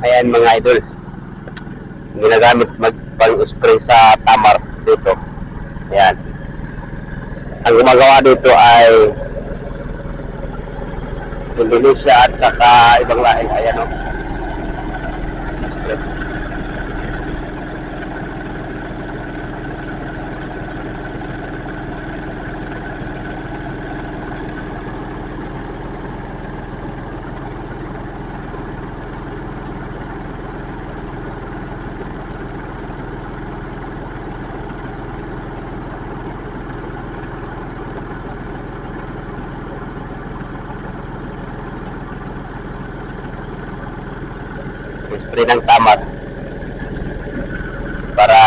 Ayan mga idol. Ginagamit mag pang-spray sa tamar dito. Ayan. Ang gumagawa dito ay Indonesia at saka ibang lahi. Ayan o. spray ng tamar para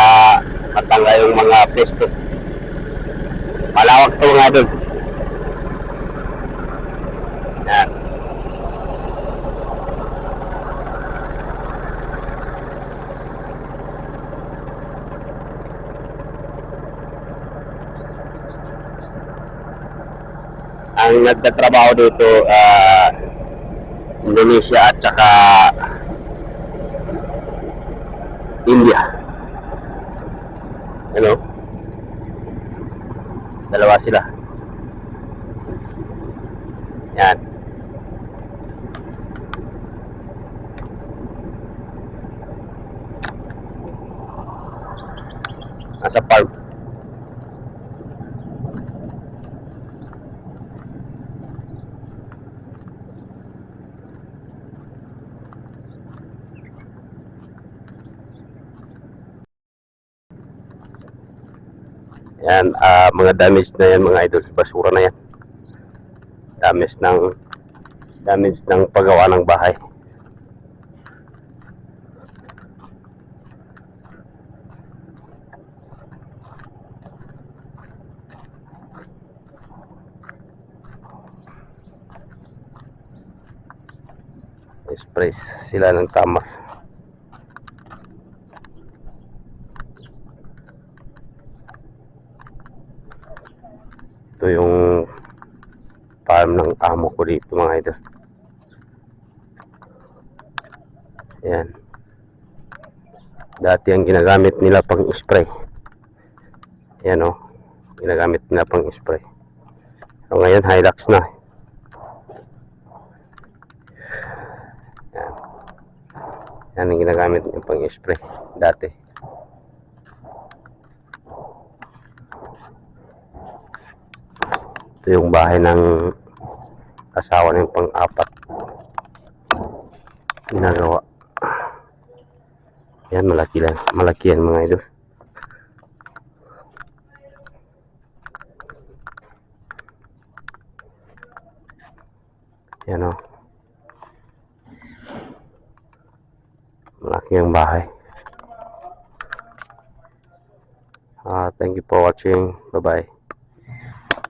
matanggal yung mga peste. Malawak to mga idol. Yan. Ang nagtatrabaho dito, ah, Indonesia at saka India. Ano? Dalawa sila. Yan. Nasa farm. Yan, ah, mga damage na yan mga idol. Basura na yan. Damage ng damage ng paggawa ng bahay. Sprays sila ng tama. Ito yung farm ng amo ko dito mga idol. Yan. Dati ang ginagamit nila pang spray. Yan o. Ginagamit nila pang spray. So ngayon Hilux na. Yan. Yan ang ginagamit nila pang spray. Dati. Ito yung bahay ng asawa ng pang-apat. Ginagawa. Yan, malaki lang. Malaki yan mga idol. Yan o. Malaki ang bahay. Ah, thank you for watching. Bye-bye.